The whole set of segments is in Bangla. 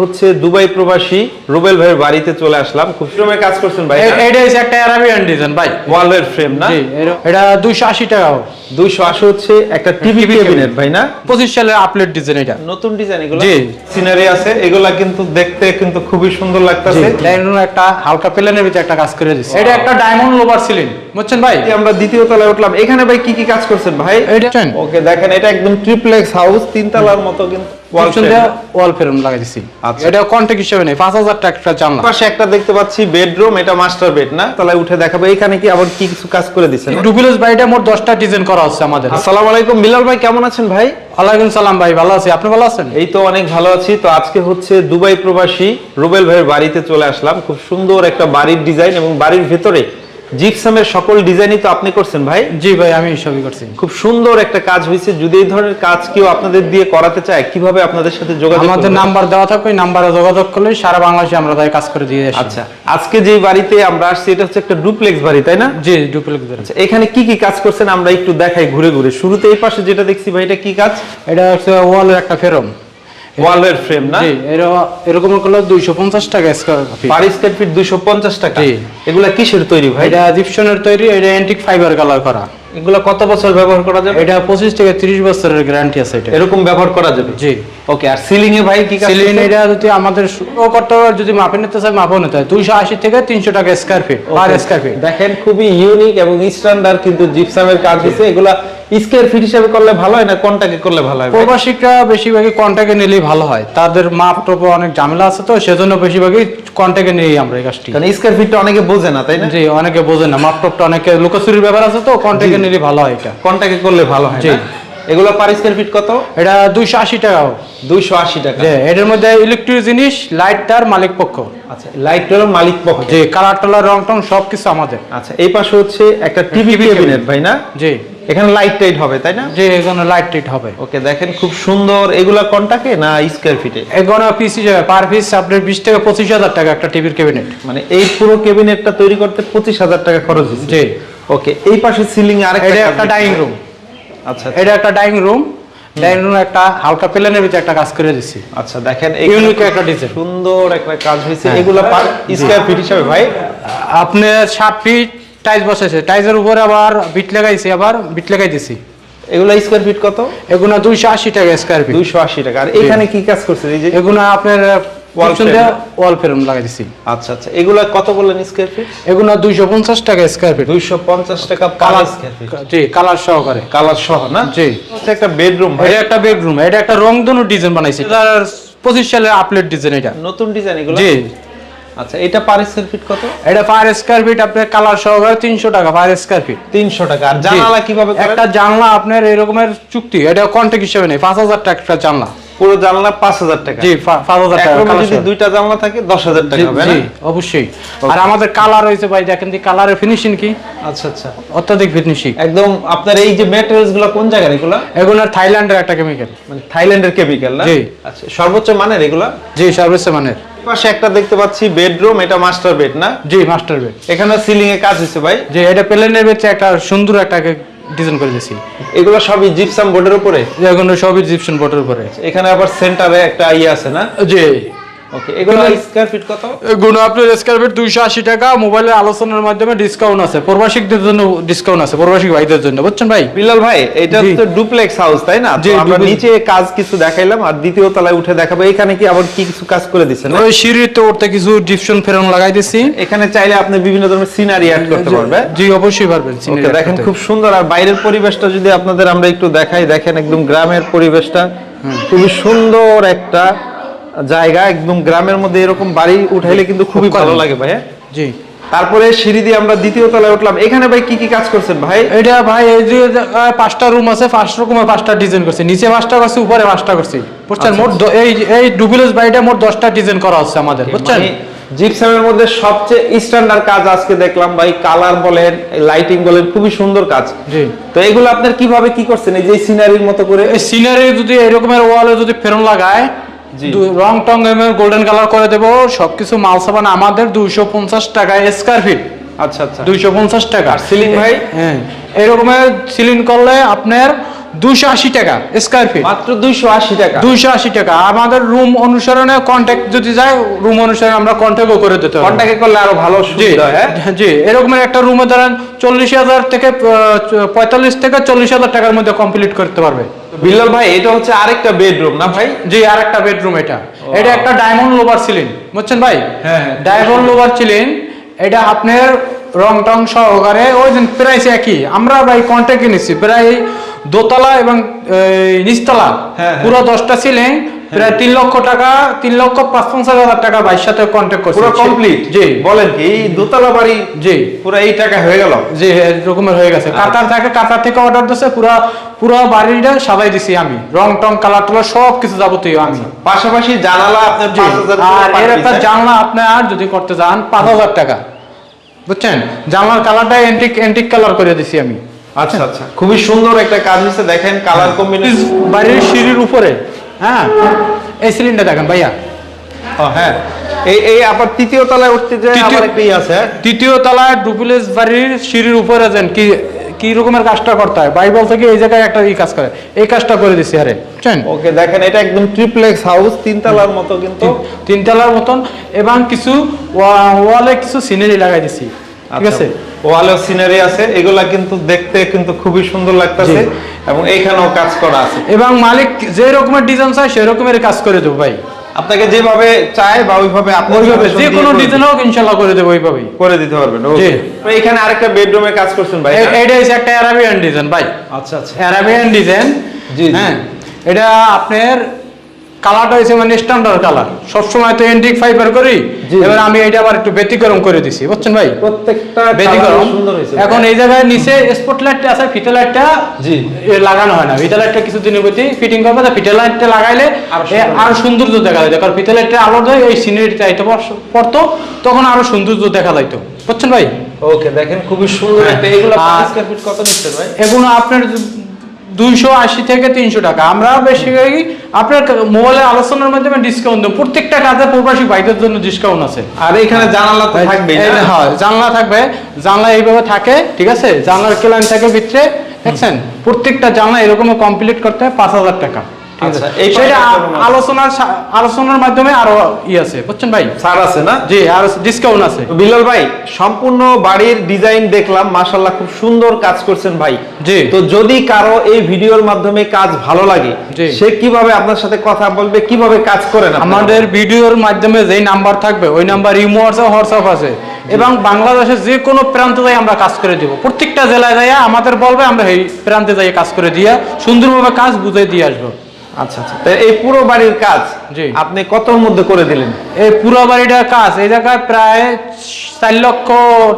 হচ্ছে দুবাই প্রবাসী রুবেল ভাইয়ের বাড়িতে চলে আসলাম। খুব সময় কাজ করছেন ভাই এটা হচ্ছে একটা অ্যারাবিয়ান ডিজাইন ভাই। ওয়ালের ফ্রেম না? এটা দুইশো আশি টাকা। দুইশো আশি হচ্ছে একটা টিভি ক্যাবিনেট ভাই না? পঁচিশ সালের আপলেট ডিজাইন এটা। নতুন ডিজাইন এগুলো? জি। সিনারি আছে এগুলা কিন্তু দেখতে কিন্তু খুবই সুন্দর লাগতেছে। লাইনের একটা হালকা প্লেনের ভিতরে একটা কাজ করে দিচ্ছে এটা একটা ডায়মন্ড লোভার সিলিং বুঝছেন ভাই? আমরা দ্বিতীয় তলায় উঠলাম। এখানে ভাই কি কি কাজ করছেন ভাই? এটা ওকে দেখেন এটা একদম ট্রিপ্লেক্স হাউস তিন তলার মতো কিন্তু। ওয়াল ফ্রেম লাগাই দিছি আচ্ছা। এটা হিসেবে নেই টাকা একটা জানলা পাশে একটা দেখতে পাচ্ছি বেডরুম এটা মাস্টার বেড না? তলায় উঠে দেখাবো এখানে কি আবার কি কিছু কাজ করে ডুবিলস মোট দশটা ডিজাইন করা আমাদের। আসসালামু আলাইকুম বিলাল ভাই কেমন আছেন ভাই? সালাম ভাই ভালো আছি। আপনি ভালো আছেন? এই তো অনেক ভালো আছি। তো আজকে হচ্ছে দুবাই প্রবাসী রুবেল ভাইয়ের বাড়িতে চলে আসলাম। খুব সুন্দর একটা বাড়ির ডিজাইন এবং বাড়ির ভেতরে জিপসামের সকল ডিজাইনই তো আপনি করছেন ভাই? জি ভাই আমি সবই করছি। খুব সুন্দর একটা কাজ হয়েছে। যদি এই ধরনের কাজ কেউ আপনাদের দিয়ে করাতে চায় কীভাবে আপনাদের সাথে যোগাযোগ আমাদের নাম্বার দেওয়া থাকবে ওই নাম্বারে যোগাযোগ করলে সারা বাংলাদেশে আমরা তাই কাজ করে দিয়ে আসি। আচ্ছা আজকে যে বাড়িতে আমরা আসছি এটা হচ্ছে একটা ডুপ্লেক্স বাড়ি তাই না? জি ডুপ্লেক্স আচ্ছা, এখানে কি কি কাজ করছেন? আমরা একটু দেখাই ঘুরে ঘুরে। শুরুতে এই পাশে যেটা দেখছি ভাই এটা কি কাজ? এটা হচ্ছে ওয়ালের একটা ফেরম। ওয়ালের ফ্রেম না? জি এর- এরকম করলে দুইশো পঞ্চাশ টাকা স্কোয়ার পার স্কয়ার ফিট দুইশো পঞ্চাশ টাকা? জি। এগুলা কিসের তৈরি ভাই? এটা জিপসনের তৈরি এটা অ্যান্টিক ফাইবার কালার করা। এগুলা কত বছর ব্যবহার করা যাবে? এটা পঁচিশ থেকে তিরিশ বছরের গ্যারান্টি আছে এটা। এরকম ব্যবহার করা যাবে? জি। ওকে আর সিলিং এ ভাই কি কাজ সিলিং? এটা যদি আমাদের ও করতে হবে, যদি মাপে নিতে চাই মাপও নিতে হয়। দুইশো আশি থেকে তিনশো টাকা square feet per. Square feet দেখেন খুবই ইউনিক এবং স্ট্যান্ডার্ড কিন্তু জিপসামের কাজ হয়েছে এগুলা স্কয়ার ফিট হিসাবে করলে ভালো হয় না কোনটাকে করলে ভালো হয় ভাই? প্রবাসিকরা বেশিরভাগই কন্ট্যাক্টে নিলেই ভালো হয়। তাদের মাপ টপে অনেক ঝামেলা আছে তো সেজন্য বেশিরভাগই কন্ট্যাক্টে নিই আমরা এই কাজটি। কারণ স্কয়ার ফিটটা অনেকে বোঝে না তাই না? জি অনেকে বোঝে না। মাপ টপটা অনেকে লুকোচুরির ব্যাপার আছে তো কন্ট্যাক্টে নিলে ভালো হয় এটা। কোনটাকে করলে ভালো হয় জি। এগুলো পার স্কয়ার ফিট কত? এটা দুইশো আশি টাকা। দুইশো আশি টাকা। যে এটার মধ্যে ইলেকট্রিক জিনিস লাইট তার মালিক পক্ষ। আচ্ছা লাইট হলো মালিক পক্ষ। যে কালার টালার রং টং সবকিছু আমাদের। আচ্ছা এই পাশে হচ্ছে একটা টিভি ক্যাবিনেট ভাই না? জি। এখানে লাইট টাইট হবে তাই না? যে এখানে লাইট টাইট হবে। ওকে দেখেন খুব সুন্দর। এগুলা কোনটাকে না স্কয়ার ফিটে এখানে পিস হিসেবে পার পিস আপনার বিশ থেকে পঁচিশ হাজার টাকা একটা টিভির ক্যাবিনেট মানে এই পুরো ক্যাবিনেটটা তৈরি করতে পঁচিশ হাজার টাকা খরচ হচ্ছে। জি। ওকে এই পাশে সিলিং এটা একটা ডাইনিং রুম আচ্ছা। এটা একটা ডাইনিং রুম ডাইনিং রুম একটা হালকা প্লেনের ভিতরে একটা কাজ করে দিছি। আচ্ছা দেখেন এখানে একটা design। সুন্দর একটা কাজ হয়েছে। হ্যাঁ। এগুলা পার স্কয়ার ফিট হিসাবে ভাই। আপনার সাত ফিট টাইলস বসাইছে। টাইলসের উপরে আবার বিট লাগাইছি আবার বিট লাগাই দিছি। এগুলা স্কয়ার ফিট কত? এগুলো দুইশো আশি টাকা স্কোয়ার ফিট দুইশো আশি টাকা। আর এখানে কি কাজ করছে এই যে এগুলো আপনার Wall frame। ওয়াল ফ্রেম লাগাই দিছি আচ্ছা আচ্ছা। এগুলা কত বললেন স্কয়ার ফিট এগুলো দুইশো পঞ্চাশ টাকা স্কোয়ার ফিট দুইশো পঞ্চাশ টাকা পার স্কয়ার ফিট জি কালার সহকারে। কালার সহ না? জি। হচ্ছে একটা বেডরুম ভাই। এটা একটা বেডরুম এটা একটা রংধনু ডিজাইন বানাইছি। পঁচিশ সালের আপলেট ডিজাইন এটা। নতুন ডিজাইন এগুলো? জি। আচ্ছা এটা পার স্কয়ার ফিট কত? এটা পার স্কোয়ার ফিট আপনার কালার সহকারে তিনশো টাকা পার স্কোয়ার ফিট তিনশো টাকা। আর জানালা কীভাবে একটা জানলা আপনার এরকমের চুক্তি এটা কন্ট্যাক্ট হিসেবে নেই পাঁচ হাজার টাকা একটা জানলা। পুরো জানলা পাঁচ হাজার টাকা। জি পাঁচ হাজার টাকা যদি দুইটা জানলা থাকে দশ হাজার টাকা জি, হবে না? জি, অবশ্যই। আর আমাদের কালার হয়েছে ভাই দেখেন দি কালারের ফিনিশিং কি? আচ্ছা আচ্ছা। অত্যাধিক ফিনিশিং একদম আপনার এই যে ম্যাটেরিয়ালসগুলো কোন জায়গার এগুলা? এগুলো থাইল্যান্ডের একটা কেমিক্যাল মানে থাইল্যান্ডের কেমিক্যাল না? জি। আচ্ছা সর্বোচ্চ মানের এগুলা? জি সর্বোচ্চ মানের। পাশে একটা দেখতে পাচ্ছি বেডরুম এটা মাস্টার বেড না? জি মাস্টার বেড এখানে সিলিং এ কাজ হয়েছে ভাই। যে এটা প্লেনের বেচে একটা সুন্দর একটা ডিজাইন করে দিয়েছি। এগুলো সবই জিপসাম বোর্ডের উপরে? এগুলো সবই জিপসাম বোর্ডের উপরে। এখানে আবার সেন্টারে একটা আই আছে না? জি। ওকে এগুলো স্কয়ার ফিট কত? এগুলো আপনার স্কোয়ার ফিট দুইশো আশি টাকা মোবাইলের আলোচনার মাধ্যমে ডিসকাউন্ট আছে। প্রবাসিকদের জন্য ডিসকাউন্ট আছে প্রবাসিক ভাইদের জন্য। বুঝছেন ভাই? বিলাল ভাই এটা তো ডুপ্লেক্স হাউস তাই না? আমরা নিচে কাজ কিছু দেখাইলাম আর দ্বিতীয় তলায় উঠে দেখাবো। এখানে কি আবার কি কিছু কাজ করে দিচ্ছেন? ওই সিঁড়িতে উঠতে কিছু ডিপশন ফেরন লাগাই দিছি। এখানে চাইলে আপনি বিভিন্ন ধরনের সিনারি অ্যাড করতে পারবেন। জি অবশ্যই পারবেন দেখেন খুব সুন্দর। আর বাইরের পরিবেশটা যদি আপনাদের আমরা একটু দেখাই দেখেন একদম গ্রামের পরিবেশটা। খুবই সুন্দর একটা জায়গা একদম গ্রামের মধ্যে এরকম বাড়ি উঠাইলে কিন্তু খুবই ভালো। লাগে ভাই হ্যাঁ? জি। তারপরে সিঁড়ি দিয়ে আমরা দ্বিতীয় তলায় উঠলাম। এখানে ভাই কি কি কাজ করছেন ভাই? এটা ভাই এই যে পাঁচটা রুম আছে পাঁচ রকমের পাঁচটা ডিজাইন করছে। নিচে পাঁচটা করছে উপরে পাঁচটা করছে। বুঝছেন? আচ্ছা, মোট এই এই ডুবিলস বাড়িটা মোট দশটা ডিজাইন করা হচ্ছে আমাদের বুঝছেন? মানে জিপসামের মধ্যে সবচেয়ে স্ট্যান্ডার্ড কাজ আজকে দেখলাম ভাই কালার বলেন লাইটিং বলেন খুবই সুন্দর কাজ। জি। তো এগুলো আপনার কীভাবে কি করছেন? এই যে সিনারির মতো করে? এই সিনারি যদি এরকমের ওয়ালে যদি ফেরন লাগায় রং টং গোল্ডেন কালার করে দেবো সবকিছু মাল সাবান আমাদের দুইশো পঞ্চাশ টাকায় স্কোয়ার ফিট আচ্ছা আচ্ছা। দুইশো পঞ্চাশ টাকা। ceiling ভাই? হ্যাঁ এরকমের সিলিং করলে আপনার দুশো আশি টাকা স্কোয়ার ফিট মাত্র আশি টাকা। আশি টাকা। আমাদের রুম অনুসরণে কন্ট্যাক্ট যদি যায় রুম অনুসারে আমরা কন্ট্যাক্টও করে দিতে পারব। কন্টাক্টে করলে আরও ভালো জি সুবিধা হয়, হ্যাঁ জি। এরকম একটা রুমে ধরেন চল্লিশ হাজার থেকে পঁয়তাল্লিশ থেকে চল্লিশ হাজার টাকার মধ্যে কমপ্লিট করতে পারবে। বিল্লাল ভাই এটা হচ্ছে আরেকটা বেডরুম না ভাই? জি আরেকটা বেডরুম এটা। এটা একটা ডায়মন্ড লোভার ছিলেন বুঝছেন ভাই? হ্যাঁ, হ্যাঁ। ডায়মন্ড লোভার ছিলেন এটা আপনার রং টং সহকারে ওই যে প্রাইস একই। আমরা ভাই কন্ট্যাক্টে নিচ্ছি প্রায় দোতলা এবং নিচতলা। হ্যাঁ। পুরো দশটা সিলিং প্রায় তিন লক্ষ টাকা তিন লক্ষ পঞ্চাশ হাজার টাকা ভাইয়ের সাথে কন্ট্যাক্ট করছি। পুরো কমপ্লিট জি। বলেন কি এই দোতলা বাড়ি জি। পুরো এই টাকা হয়ে গেল? জি এরকমের হয়ে গেছে। কাতার থাকে কাতার থেকে অর্ডার দিচ্ছে পুরা পুরো বাড়িটা সাজাই দিছি আমি। রং টং কালার টালার সব কিছু যাবতীয় আমি। পাশাপাশি জানালা আপনার আর এর একটা জানলা আপনার যদি করতে চান পাঁচ হাজার টাকা। বুঝছেন? জানলার কালারটা এন্টিক এন্টিক কালার করে দিছি আমি। আচ্ছা আচ্ছা। খুবই সুন্দর একটা কাজ হচ্ছে দেখেন কালার কম্বিনেশন বাড়ির সিঁড়ির উপরে। হ্যাঁ এই সিলিন্ডার দেখেন ভাইয়া। হ্যাঁ। এই এই আবার তৃতীয় তলায় উঠতে তৃতীয়- আবার একটা আছে? তৃতীয় তলায় ডুপ্লেস বাড়ির সিঁড়ির উপরে যান কি কি রকমের কাজটা করতে হয়? বাইবল থেকে এই জায়গায় একটা ই কাজ করে। এই কাজটা করে দিছি আরে বুঝছেন ওকে দেখেন এটা একদম ট্রিপ্লেক্স হাউস তিন তলার মতো কিন্তু। তিন- তিনতলার মতন এবং কিছু ওয়া- ওয়ালে কিছু সিনারি লাগাই দিছি। ঠিক আছে? ওয়ালেও সিনারি আছে এগুলা কিন্তু দেখতে কিন্তু খুবই সুন্দর লাগতেছে এবং এইখানেও কাজ করা আছে। এবং মালিক যে রকমের ডিজাইন চায় সেই রকমের কাজ করে দেবো ভাই। আপনাকে যেভাবে চায় বা ওইভাবে আপনি ওইভাবে যে কোনো ডিজাইন হোক ইনশাল্লাহ করে দেবো ওইভাবেই করে দিতে পারবেন। ওকে এখানে আরেকটা বেডরুমে কাজ করছেন ভাই এটা হচ্ছে একটা অ্যারাবিয়ান ডিজাইন ভাই। আচ্ছা আচ্ছা। অ্যারাবিয়ান ডিজাইন জি। হ্যাঁ। এটা আপনার কালারটা হয়েছে মানে স্ট্যান্ডার্ড কালার। সবসময় তো এন্টিক ফাইবার করি। এবার আমি এটা আবার একটু ব্যতিক্রম করে দিছি। বুঝছেন ভাই? প্রত্যেকটা ব্যতিক্রম। এখন এই জায়গায় নিচে স্পট লাইটটা আছে ফিতে লাইটটা জি। লাগানো হয় না। ফিতে লাইটটা কিছুদিনের মধ্যে ফিটিং করবে তা লাইটটা লাগাইলে আরও সৌন্দর্য দেখা যায় কারণ ফিতে লাইটটা আলো দেয় এই সিনারিটা পড়- পড়তো তখন আরও সৌন্দর্য দেখা যাইতো। বুঝছেন ভাই? ওকে দেখেন খুবই সুন্দর একটা এগুলো ফিট কত নিচ্ছেন ভাই? এগুলো আপনার দুইশো আশি থেকে তিনশো টাকা। আমরা বেশি আপনার মোবাইলের আলোচনার মাধ্যমে ডিসকাউন্ট দেবো। প্রত্যেকটা কাজে প্রবাসী ভাইদের জন্য ডিসকাউন্ট আছে। আর এখানে জানালা না? হ্যাঁ জানলা থাকবে। জানলা এইভাবে থাকে ঠিক আছে? জানলার কেলান থাকে ভিতরে দেখছেন? প্রত্যেকটা জানলা এরকম কমপ্লিট করতে হয় পাঁচ হাজার টাকা। আচ্ছা, এই সেটা পাশে আ- একটা room আছে। আলোচনার আলোচনার মাধ্যমে আরও ই আছে। বুঝছেন ভাই? ছাড় আছে না? জি আর ডিসকাউন্ট আছে। বিলাল ভাই সম্পূর্ণ বাড়ির ডিজাইন দেখলাম মাশাল্লাহ খুব সুন্দর কাজ করছেন ভাই। জি। তো যদি কারও এই ভিডিওর মাধ্যমে কাজ ভালো লাগে সে কীভাবে আপনার সাথে কথা বলবে কীভাবে কাজ করেন? আমাদের ভিডিওর মাধ্যমে যেই নাম্বার থাকবে ওই নাম্বার ইমো আছে হোয়াটসঅ্যাপ আছে। এবং বাংলাদেশের যে কোনো প্রান্তে যাই আমরা কাজ করে দিব। প্রত্যেকটা জেলায় যাই আমাদের বলবে আমরা এই প্রান্তে যাই কাজ করে দিয়া সুন্দরভাবে কাজ বুঝে দিয়ে আসব। আচ্ছা আচ্ছা। এই পুরো বাড়ির কাজ জি। আপনি কতর মধ্যে করে দিলেন? এই পুরো বাড়িটার কাজ এই জায়গায় প্রায় চার লক্ষ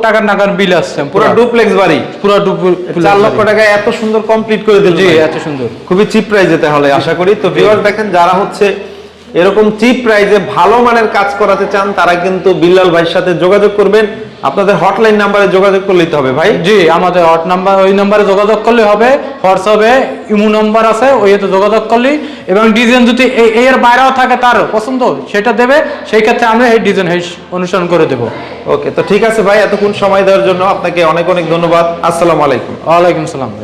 টাকার নাগার বিল আসছে পুরো। ডুপ্লেক্স বাড়ি? পুরো চার লক্ষ টাকায় এত সুন্দর কমপ্লিট করে দিলেন জি এত সুন্দর। খুবই চিপ প্রাইজে তাহলে আশা করি। তো ভিউয়ার দেখেন যারা হচ্ছে এরকম চিপ প্রাইজে ভালো মানের কাজ করাতে চান তারা কিন্তু বিল্লাল ভাইয়ের সাথে যোগাযোগ করবেন। আপনাদের হটলাইন নাম্বারে যোগাযোগ করলেই তো হবে ভাই। জি আমাদের হট নাম্বার ওই নাম্বারে যোগাযোগ করলে হবে। হোয়াটসঅ্যাপে ইমো নাম্বার আছে ওইতে যোগাযোগ করলে। এবং ডিজাইন যদি এর বাইরেও থাকে তার পছন্দ সেটা দেবে। সেই ক্ষেত্রে আমরা এই ডিজাইন অনুসরণ করে দেবো। ওকে তো ঠিক আছে ভাই এতক্ষণ সময় দেওয়ার জন্য আপনাকে অনেক অনেক ধন্যবাদ। আসসালামু আলাইকুম। ওয়ালাইকুম সালাম ভাই।